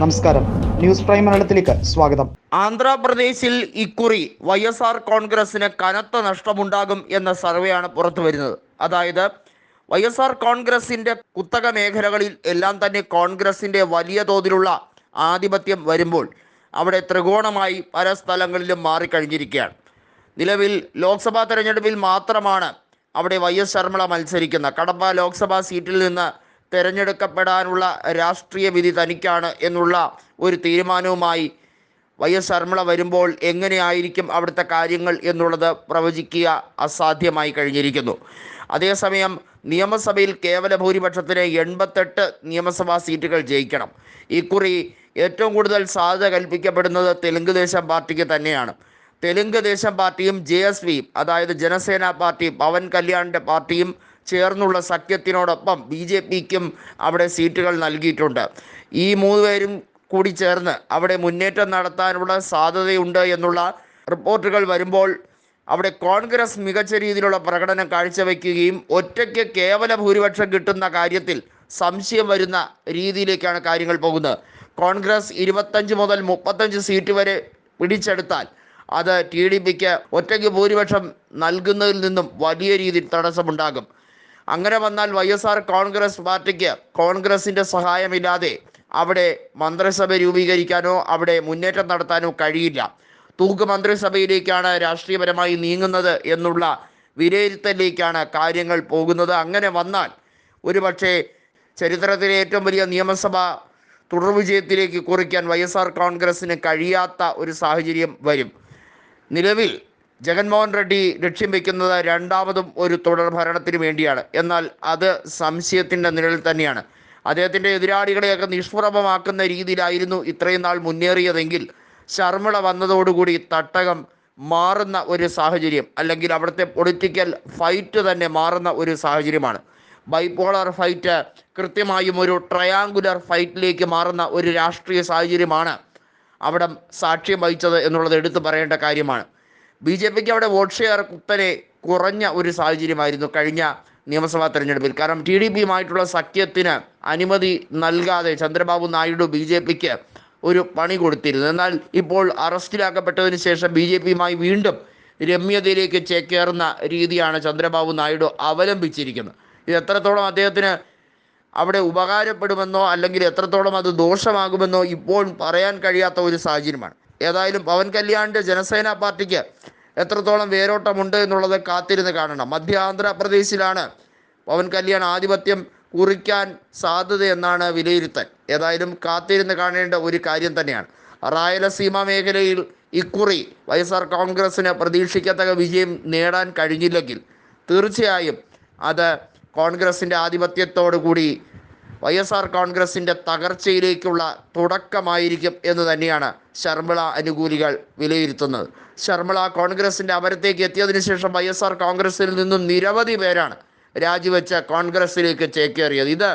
നമസ്കാരം. News prime മലയാളത്തിലേക്ക് സ്വാഗതം. ആന്ധ്രാപ്രദേശിൽ ഇക്കുറി വൈ എസ് ആർ കോൺഗ്രസിന് കനത്ത നഷ്ടമുണ്ടാകും എന്ന സർവേയാണ് പുറത്തു വരുന്നത്. അതായത് വൈ എസ് ആർ കോൺഗ്രസിന്റെ കുത്തക മേഖലകളിൽ എല്ലാം തന്നെ കോൺഗ്രസിന്റെ വലിയ തോതിലുള്ള ആധിപത്യം വരുമ്പോൾ അവിടെ ത്രികോണമായി പല സ്ഥലങ്ങളിലും മാറിക്കഴിഞ്ഞിരിക്കുകയാണ്. നിലവിൽ ലോക്സഭാ തെരഞ്ഞെടുപ്പിൽ മാത്രമാണ് അവിടെ വൈ എസ് ശർമ്മള മത്സരിക്കുന്ന കടപ്പ ലോക്സഭാ സീറ്റിൽ നിന്ന് തിരഞ്ഞെടുക്കപ്പെടാനുള്ള രാഷ്ട്രീയ വിധി തനിക്കാണ് എന്നുള്ള ഒരു തീരുമാനവുമായി വൈ എസ് ശർമ്മള വരുമ്പോൾ എങ്ങനെയായിരിക്കും അവിടുത്തെ കാര്യങ്ങൾ എന്നുള്ളത് പ്രവചിക്കുക അസാധ്യമായി കഴിഞ്ഞിരിക്കുന്നു. അതേസമയം നിയമസഭയിൽ കേവല ഭൂരിപക്ഷത്തിന് എൺപത്തെട്ട് നിയമസഭാ സീറ്റുകൾ ജയിക്കണം. ഇക്കുറി ഏറ്റവും കൂടുതൽ സാധ്യത കൽപ്പിക്കപ്പെടുന്നത് തെലുങ്ക് ദേശം പാർട്ടിക്ക് തന്നെയാണ്. തെലുങ്ക് ദേശം പാർട്ടിയും ജെ എസ് വിയും അതായത് ജനസേന പാർട്ടി പവൻ കല്യാണിന്റെ പാർട്ടിയും ചേർന്നുള്ള സഖ്യത്തിനോടൊപ്പം ബി ജെ പിക്കും അവിടെ സീറ്റുകൾ നൽകിയിട്ടുണ്ട്. ഈ മൂന്ന് പേരും കൂടി ചേർന്ന് അവിടെ മുന്നേറ്റം നടത്താനുള്ള സാധ്യതയുണ്ട് എന്നുള്ള റിപ്പോർട്ടുകൾ വരുമ്പോൾ അവിടെ കോൺഗ്രസ് മികച്ച രീതിയിലുള്ള പ്രകടനം കാഴ്ചവെക്കുകയും ഒറ്റയ്ക്ക് കേവല ഭൂരിപക്ഷം കിട്ടുന്ന കാര്യത്തിൽ സംശയം വരുന്ന രീതിയിലേക്കാണ് കാര്യങ്ങൾ പോകുന്നത്. കോൺഗ്രസ് ഇരുപത്തഞ്ച് മുതൽ മുപ്പത്തഞ്ച് സീറ്റ് വരെ പിടിച്ചെടുത്താൽ അത് ടി ഡി പിക്ക് ഒറ്റയ്ക്ക് ഭൂരിപക്ഷം നൽകുന്നതിൽ നിന്നും വലിയ രീതിയിൽ തടസ്സമുണ്ടാകും. അങ്ങനെ വന്നാൽ വൈ എസ് ആർ കോൺഗ്രസ് പാർട്ടിക്ക് കോൺഗ്രസിന്റെ സഹായമില്ലാതെ അവിടെ മന്ത്രിസഭ രൂപീകരിക്കാനോ അവിടെ മുന്നേറ്റം നടത്താനോ കഴിയില്ല. തൂക്ക് മന്ത്രിസഭയിലേക്കാണ് രാഷ്ട്രീയപരമായി നീങ്ങുന്നത് എന്നുള്ള വിലയിരുത്തലിലേക്കാണ് കാര്യങ്ങൾ പോകുന്നത്. അങ്ങനെ വന്നാൽ ഒരുപക്ഷെ ചരിത്രത്തിലെ ഏറ്റവും വലിയ നിയമസഭ തുടർവിജയത്തിലേക്ക് കുറിക്കാൻ വൈ എസ് ആർ കോൺഗ്രസ്സിന് കഴിയാത്ത ഒരു സാഹചര്യം വരും. നിലവിൽ ജഗൻമോഹൻ റെഡ്ഡി ലക്ഷ്യം വെക്കുന്നത് രണ്ടാമതും ഒരു തുടർ ഭരണത്തിന് വേണ്ടിയാണ്. എന്നാൽ അത് സംശയത്തിന്റെ നിഴലിൽ തന്നെയാണ്. അദ്ദേഹത്തിന്റെ എതിരാളികളെയൊക്കെ നിഷ്പ്രഭമാക്കുന്ന രീതിയിലായിരുന്നു ഇത്രയും നാൾ മുന്നേറിയതെങ്കിൽ ശർമ്മിള വന്നതോടുകൂടി തട്ടകം മാറുന്ന ഒരു സാഹചര്യം അല്ലെങ്കിൽ അവിടുത്തെ പൊളിറ്റിക്കൽ ഫൈറ്റ് തന്നെ മാറുന്ന ഒരു സാഹചര്യമാണ്. ബൈപോളർ ഫൈറ്റ് കൃത്യമായും ഒരു ട്രയാങ്കുലർ ഫൈറ്റിലേക്ക് മാറുന്ന ഒരു രാഷ്ട്രീയ സാഹചര്യമാണ് അവിടെ സാക്ഷ്യം വഹിച്ചത് എന്നുള്ളത് എടുത്തു പറയേണ്ട കാര്യമാണ്. ബി ജെ പിക്ക് അവിടെ വോട്ട് ഷെയർ കുത്തനെ കുറഞ്ഞ ഒരു സാഹചര്യമായിരുന്നു കഴിഞ്ഞ നിയമസഭാ തെരഞ്ഞെടുപ്പിൽ. കാരണം ടി ഡി പിയുമായിട്ടുള്ള സഖ്യത്തിന് അനുമതി നൽകാതെ ചന്ദ്രബാബു നായിഡു ബി ജെ പിക്ക് ഒരു പണി കൊടുത്തിരുന്നു. എന്നാൽ ഇപ്പോൾ അറസ്റ്റിലാക്കപ്പെട്ടതിന് ശേഷം ബി ജെ പിയുമായി വീണ്ടും രമ്യതയിലേക്ക് ചേക്കേറുന്ന രീതിയാണ് ചന്ദ്രബാബു നായിഡു അവലംബിച്ചിരിക്കുന്നത്. ഇത് എത്രത്തോളം അദ്ദേഹത്തിന് അവിടെ ഉപകാരപ്പെടുമെന്നോ അല്ലെങ്കിൽ എത്രത്തോളം അത് ദോഷമാകുമെന്നോ ഇപ്പോൾ പറയാൻ കഴിയാത്ത ഒരു സാഹചര്യമാണ്. ഏതായാലും പവൻ കല്യാണിന്റെ ജനസേന പാർട്ടിക്ക് എത്രത്തോളം വേരോട്ടമുണ്ട് എന്നുള്ളത് കാത്തിരുന്ന് കാണണം. മധ്യ ആന്ധ്രാപ്രദേശിലാണ് പവൻ കല്യാൺ ആധിപത്യം കുറിക്കാൻ സാധ്യതയെന്നാണ് വിലയിരുത്തൽ. ഏതായാലും കാത്തിരുന്ന് കാണേണ്ട ഒരു കാര്യം തന്നെയാണ്. റായലസീമ മേഖലയിൽ ഇക്കുറി വൈ എസ് ആർ കോൺഗ്രസ്സിന് പ്രതീക്ഷിക്കത്തക്ക വിജയം നേടാൻ കഴിഞ്ഞില്ലെങ്കിൽ തീർച്ചയായും അത് കോൺഗ്രസിന്റെ ആധിപത്യത്തോടു കൂടി വൈ എസ് ആർ കോൺഗ്രസിന്റെ തകർച്ചയിലേക്കുള്ള തുടക്കമായിരിക്കും എന്ന് തന്നെയാണ് ശർമ്മിള അനുകൂലികൾ വിലയിരുത്തുന്നത്. ശർമ്മിള കോൺഗ്രസിന്റെ അമരത്തേക്ക് എത്തിയതിനു ശേഷം വൈ എസ് ആർ കോൺഗ്രസിൽ നിന്നും നിരവധി പേരാണ് രാജിവെച്ച കോൺഗ്രസിലേക്ക് ചേക്കേറിയത്. ഇത്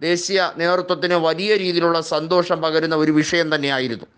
ദേശീയ നേതൃത്വത്തിന് വലിയ രീതിയിലുള്ള സന്തോഷം പകരുന്ന ഒരു വിഷയം തന്നെയായിരുന്നു.